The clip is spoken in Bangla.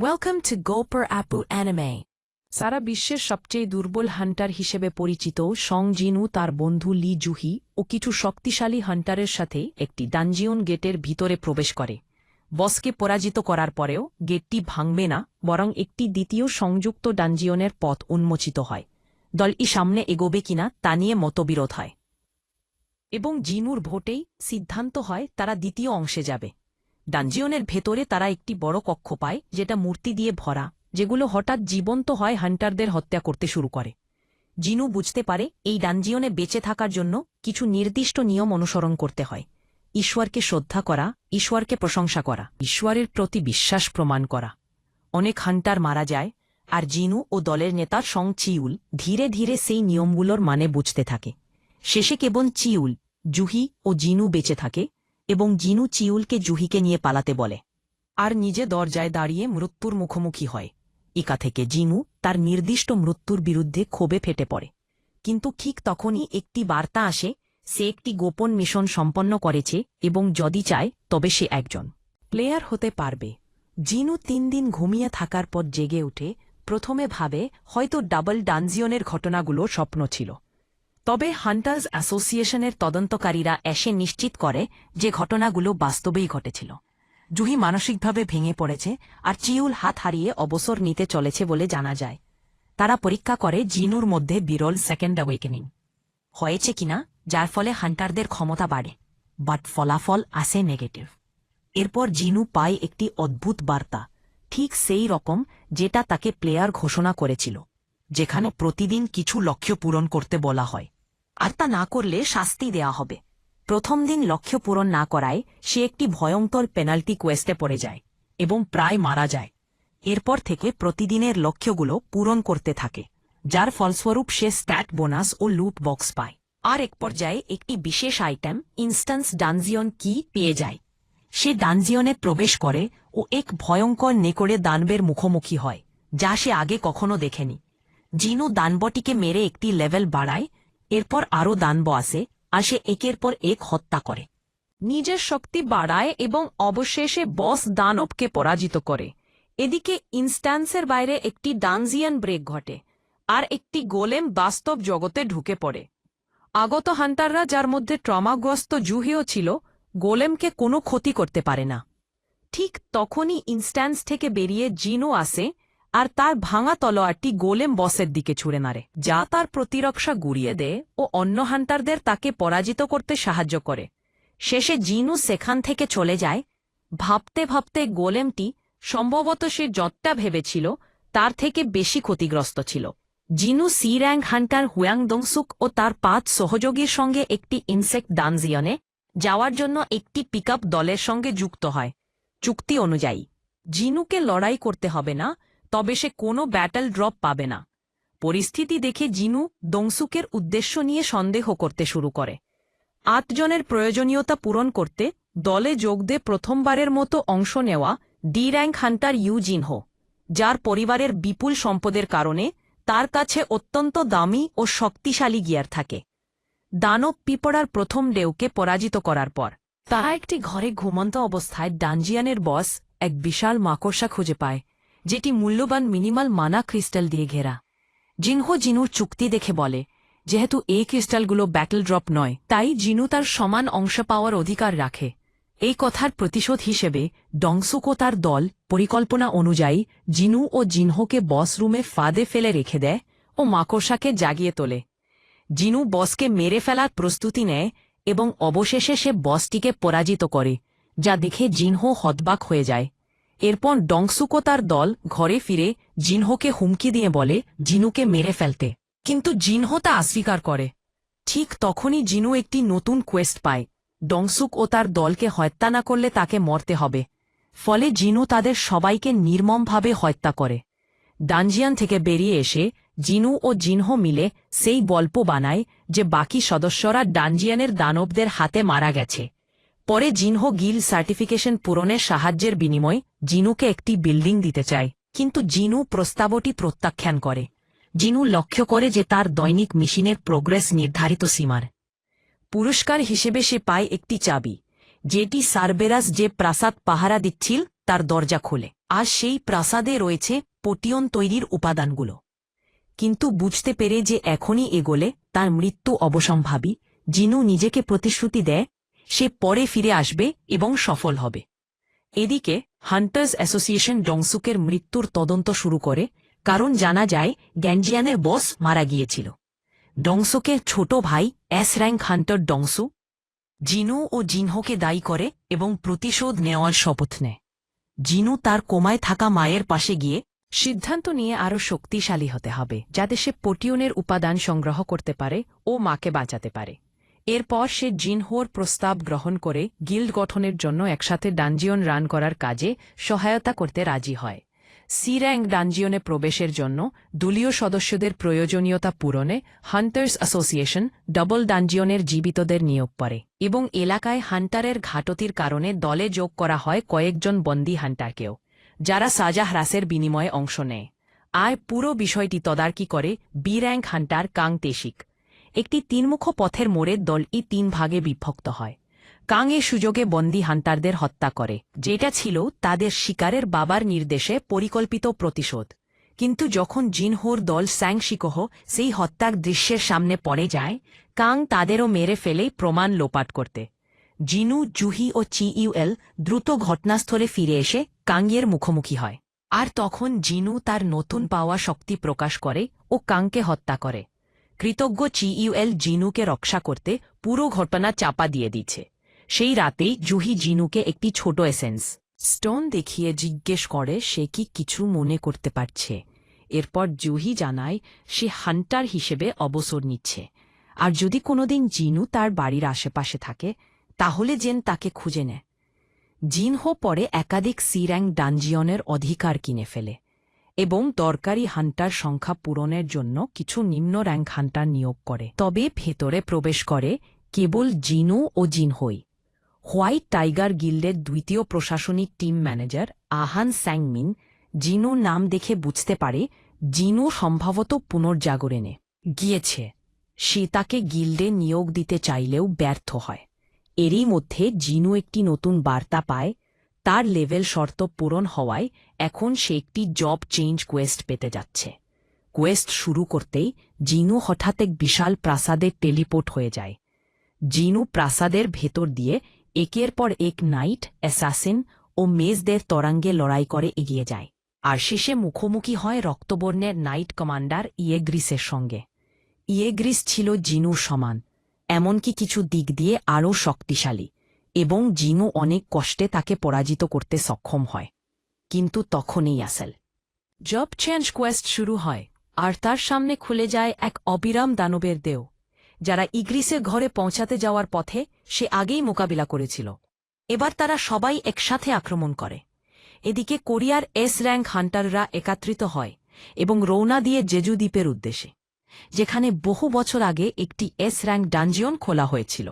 Welcome to Gopher Apu Anime. সারা বিশ্বের সবচেয়ে দুর্বল হান্টার হিসেবে পরিচিত সং জিনু তার বন্ধু লি জুহি ও কিছু শক্তিশালী হান্টারের সাথে একটি ডানজিয়ন গেটের ভিতরে প্রবেশ করে। বসকে পরাজিত করার পরেও গেটটি ভাঙবে না, বরং একটি দ্বিতীয় সংযুক্ত ডানজিয়নের পথ উন্মোচিত হয়। দলটি সামনে এগোবে কিনা তা নিয়ে মতবিরোধ হয়। এবং জিনুর ভোটেই সিদ্ধান্ত হয় তারা দ্বিতীয় অংশে যাবে। ডানজিয়নের ভেতরে তারা একটি বড় কক্ষ পায়, যেটা মূর্তি দিয়ে ভরা, যেগুলো হঠাৎ জীবন্ত হয় হান্টারদের হত্যা করতে শুরু করে। জিনু বুঝতে পারে, এই ডানজিয়নে বেঁচে থাকার জন্য কিছু নির্দিষ্ট নিয়ম অনুসরণ করতে হয়। ঈশ্বরকে শ্রদ্ধা করা, ঈশ্বরকে প্রশংসা করা, ঈশ্বরের প্রতি বিশ্বাস প্রমাণ করা। অনেক হান্টার মারা যায়, আর জিনু ও দলের নেতা সং চিউল ধীরে ধীরে সেই নিয়মগুলোর মানে বুঝতে থাকে। শেষে কেবল চিউল, জুহি ও জিনু বেঁচে থাকে এবং জিনু চিউলকে জুহিকে নিয়ে পালাতে বলে। আর নিজে দরজায় দাঁড়িয়ে মৃত্যুর মুখোমুখি হয়। ইকা থেকে জিনু তার নির্দিষ্ট মৃত্যুর বিরুদ্ধে ক্ষোভে ফেটে পড়ে। কিন্তু ঠিক তখনই একটি বার্তা আসে, সে একটি গোপন মিশন সম্পন্ন করেছে এবং যদি চায়, তবে সে একজন প্লেয়ার হতে পারবে। জিনু তিন দিন ঘুমিয়ে থাকার পর জেগে উঠে প্রথমে ভাবে হয়তো ডাবল ডানজিয়নের ঘটনাগুলো স্বপ্ন ছিল। তবে হান্টার্স অ্যাসোসিয়েশনের তদন্তকারীরা এসে নিশ্চিত করে যে ঘটনাগুলো বাস্তবেই ঘটেছিল। জুহি মানসিকভাবে ভেঙে পড়েছে আর চিউল হাত হারিয়ে অবসর নিতে চলেছে বলে জানা যায়। তারা পরীক্ষা করে জিনুর মধ্যে বিরল সেকেন্ড অ্যাওয়েকেনিং। হয়েছে কিনা যার ফলে হান্টারদের ক্ষমতা বাড়ে, বাট ফলাফল আসে নেগেটিভ। এরপর জিনু পায় একটি অদ্ভুত বার্তা, ঠিক সেই রকম যেটা তাকে প্লেয়ার ঘোষণা করেছিল, যেখানে প্রতিদিন কিছু লক্ষ্য পূরণ করতে বলা হয়। আর তা না করলে শাস্তি দেয়া হবে। প্রথম দিন লক্ষ্য পূরণ না করায় সে একটি ভয়ঙ্কর পেনাল্টি কোয়েস্টে পড়ে যায় এবং প্রায় মারা যায়। এরপর থেকে প্রতিদিনের লক্ষ্যগুলো পূরণ করতে থাকে, যার ফলস্বরূপ সে স্ট্যাট বোনাস ও লুট বক্স পায়। আর এক পর্যায়ে একটি বিশেষ আইটেম, ইনস্ট্যান্স ডানজিয়ন কি পেয়ে যায়। সে ডানজিয়নে প্রবেশ করে ও এক ভয়ঙ্কর নেকড়ে দানবের মুখোমুখি হয়, যা সে আগে কখনো দেখেনি। জিনু দানবটিকে মেরে একটি লেভেল বাড়ায় এরপর আরও দানব আসে আর সে একের পর এক হত্যা করে। নিজের শক্তি বাড়ায় এবং অবশেষে বস দানবকে পরাজিত করে। এদিকে ইনস্ট্যান্সের বাইরে একটি ডানজিয়ান ব্রেক ঘটে, আর একটি গোলেম বাস্তব জগতে ঢুকে পড়ে। আগত হান্টাররা যার মধ্যে ট্রমাগ্রস্ত জুহিও ছিল, গোলেমকে কোনো ক্ষতি করতে পারে না। ঠিক তখনই ইনস্ট্যান্স থেকে বেরিয়ে জিনও আসে আর তার ভাঙা তলোয়ারটি গোলেম বসের দিকে ছুড়ে মারে, যা তার প্রতিরক্ষা গুড়িয়ে দেয় ও অন্য হান্টারদের তাকে পরাজিত করতে সাহায্য করে। শেষে জিনু সেখান থেকে চলে যায়। ভাবতে ভাবতে গোলেমটি সম্ভবত সে যতটা ভেবেছিল, তার থেকে বেশি ক্ষতিগ্রস্ত ছিল। Jinu C rank hunter Hwang Dongsuk ও তার পাঁচ সহযোগীর সঙ্গে একটি ইনসেক্ট ডানজিয়নে যাওয়ার জন্য একটি পিকআপ দলের সঙ্গে যুক্ত হয়। চুক্তি অনুযায়ী, জিনুকে লড়াই করতে হবে না তবে সে কোনো ব্যাটল ড্রপ পাবে না। পরিস্থিতি দেখে জিনু দংসুকের উদ্দেশ্য নিয়ে সন্দেহ করতে শুরু করে। আটজনের প্রয়োজনীয়তা পূরণ করতে দলে যোগ দে প্রথমবারের মতো অংশ নেওয়া D rank hunter Yoo Jinho যার পরিবারের বিপুল সম্পদের কারণে তার কাছে অত্যন্ত দামি ও শক্তিশালী গিয়ার থাকে। দানব পিপড়ার প্রথম ডেউকে পরাজিত করার পর তারা একটি ঘরে ঘুমন্ত অবস্থায় ডানজিয়ানের বস এক বিশাল মাকড়সা খুঁজে পায়। যেটি মূল্যবান মিনিমাল মানা ক্রিস্টাল দিয়ে ঘেরা। জিনহো জিনুর চুক্তি দেখে বলে, যেহেতু এই ক্রিস্টালগুলো ব্যাটল ড্রপ নয়, তাই জিনু তার সমান অংশ পাওয়ার অধিকার রাখে। এই কথার প্রতিশোধ হিসেবে ডংসুকো তার দল পরিকল্পনা অনুযায়ী জিনু ও জিনহোকে বস রুমে ফাঁদে ফেলে রেখে দেয় ও মাকড়সাকে জাগিয়ে তোলে। জিনু বসকে মেরে ফেলার প্রস্তুতি নেয় এবং অবশেষে সে বসটিকে পরাজিত করে, যা দেখে জিনহো হতবাক হয়ে যায়। এরপর ডংসুকো তার দল ঘরে ফিরে জিনহোকে হুমকি দিয়ে বলে, জিনুকে মেরে ফেলতে। কিন্তু জিনহো তা অস্বীকার করে। ঠিক তখনই জিনু একটি নতুন কোয়েস্ট পায়। ডংসুক ও তার দলকে হত্যা না করলে তাকে মরতে হবে। ফলে জিনু তাদের সবাইকে নির্মমভাবে হত্যা করে। ডানজিয়ান থেকে বেরিয়ে এসে জিনু ও জিনহো মিলে সেই গল্প বানায় যে বাকি সদস্যরা ডানজিয়ানের দানবদের হাতে মারা গেছে। পরে জিনহো গিল সার্টিফিকেশন পূরণের সাহায্যের বিনিময়ে জিনুকে একটি বিল্ডিং দিতে চায়, কিন্তু জিনু প্রস্তাবটি প্রত্যাখ্যান করে। জিনু লক্ষ্য করে যে তার দৈনিক মেশিনের প্রোগ্রেস নির্ধারিত সীমার। পুরস্কার হিসেবে সে পায় একটি চাবি, যেটি সারবেরাস যে প্রাসাদ পাহারা দিচ্ছিল তার দরজা খোলে, আর সেই প্রাসাদে রয়েছে পটিয়ন তৈরির উপাদানগুলো। কিন্তু বুঝতে পেরে যে এখনই এগোলে তার মৃত্যু অবসম্ভাবী, জিনু নিজেকে প্রতিশ্রুতি দেয় সে পরে ফিরে আসবে এবং সফল হবে। এদিকে হান্টার্স অ্যাসোসিয়েশন ডংসুকের মৃত্যুর তদন্ত শুরু করে, কারণ জানা যায় গ্যাঞ্জিয়ানের বস মারা গিয়েছিল। ডংসুকের ছোট ভাই S rank hunter Dongsu, Jinu ও জিনহোকে দায়ী করে এবং প্রতিশোধ নেওয়ার শপথ নেয়। জিনু তার কোমায় থাকা মায়ের পাশে গিয়ে সিদ্ধান্ত নিয়ে আরও শক্তিশালী হতে হবে, যাতে সে পটিয়নের উপাদান সংগ্রহ করতে পারে ও মাকে বাঁচাতে পারে। এরপর সে জিনহোর প্রস্তাব গ্রহণ করে গিল্ড গঠনের জন্য একসাথে ডানজিয়ন রান করার কাজে সহায়তা করতে রাজি হয়। সি র্যাঙ্ক ডানজিয়নে প্রবেশের জন্য দলীয় সদস্যদের প্রয়োজনীয়তা পূরণে হান্টার্স অ্যাসোসিয়েশন ডবল ডানজিয়নের জীবিতদের নিয়োগ করে এবং এলাকায় হান্টারের ঘাটতির কারণে দলে যোগ করা হয় কয়েকজন বন্দী হান্টারকেও, যারা সাজা হ্রাসের বিনিময়ে অংশ নেয়। আর পুরো বিষয়টি তদারকি করে B rank hunter Kang Taeshik একটি তিনমুখ পথের মোড়ে দলটি তিন ভাগে বিভক্ত হয়। কাং এ সুযোগে বন্দি হান্টারদের হত্যা করে, যেটা ছিল তাদের শিকারের বাবার নির্দেশে পরিকল্পিত প্রতিশোধ। কিন্তু যখন জিনহোর দল স্যাং শিকোহ সেই হত্যার দৃশ্যের সামনে পড়ে যায়, কাং তাদেরও মেরে ফেলে প্রমাণ লোপাট করতে। জিনু, জুহি ও চিইউএল দ্রুত ঘটনাস্থলে ফিরে এসে কাঙ্গের মুখোমুখি হয়। আর তখন জিনু তার নতুন পাওয়া শক্তি প্রকাশ করে ও কাংকে হত্যা করে। কৃতজ্ঞ চিইউএল জিনুকে রক্ষা করতে পুরো ঘটনা চাপা দিয়ে দিচ্ছে সেই রাতেই জুহি জিনুকে একটি ছোট এসেন্স স্টোন দেখিয়ে জিজ্ঞেস করে সে কি কিছু মনে করতে পারছে। এরপর জুহি জানায়, সে হান্টার হিসেবে অবসর নিচ্ছে। আর যদি কোনোদিন জিনু তার বাড়ির আশেপাশে থাকে, তাহলে জেন তাকে খুঁজে নেয়। জিনহো পরে একাধিক সি র্যাঙ্ক ডানজিয়নের অধিকার কিনে ফেলে। এবং দরকারি হান্টার সংখ্যা পূরণের জন্য কিছু নিম্ন র্যাঙ্ক হান্টার নিয়োগ করে। তবে ভেতরে প্রবেশ করে কেবল জিনু ও জিনহই। হোয়াইট টাইগার গিল্ডের দ্বিতীয় প্রশাসনিক team manager Ahn Sangmin Jinu নাম দেখে বুঝতে পারে জিনু সম্ভবত পুনর্জাগরণে গিয়েছে। সে তাকে গিল্ডে নিয়োগ দিতে চাইলেও ব্যর্থ হয়। এরই মধ্যে জিনু একটি নতুন বার্তা পায় তার লেভেল শর্ত পূরণ হওয়ায় এখন সে একটি জব চেঞ্জ কোয়েস্ট পেতে যাচ্ছে। কোয়েস্ট শুরু করতেই জিনু হঠাৎ এক বিশাল প্রাসাদে টেলিপোর্ট হয়ে যায়। জিনু প্রাসাদের ভেতর দিয়ে একের পর এক নাইট, অ্যাসাসিন ও মেজদের তরাঙ্গে লড়াই করে এগিয়ে যায়। আর শেষে মুখোমুখি হয় রক্তবর্ণের নাইট কমান্ডার ইয়েগ্রিসের সঙ্গে। ইয়েগ্রিস ছিল জিনুর সমান, এমনকি কিছু দিক দিয়ে আরও শক্তিশালী। এবং জিনু অনেক কষ্টে তাকে পরাজিত করতে সক্ষম হয়। কিন্তু তখনই আসেল জব চেঞ্জ কোয়েস্ট শুরু হয়, আর তার সামনে খুলে যায় এক অবিরাম দানবের দেও, যারা ইগ্রিসের ঘরে পৌঁছাতে যাওয়ার পথে সে আগেই মোকাবিলা করেছিল। এবার তারা সবাই একসাথে আক্রমণ করে। এদিকে কোরিয়ার এস র্যাঙ্ক হান্টাররা একত্রিত হয় এবং রৌনা দিয়ে জেজু দ্বীপের উদ্দেশ্যে, যেখানে বহু বছর আগে একটি এস র্যাঙ্ক ডানজিয়ন খোলা হয়েছিল।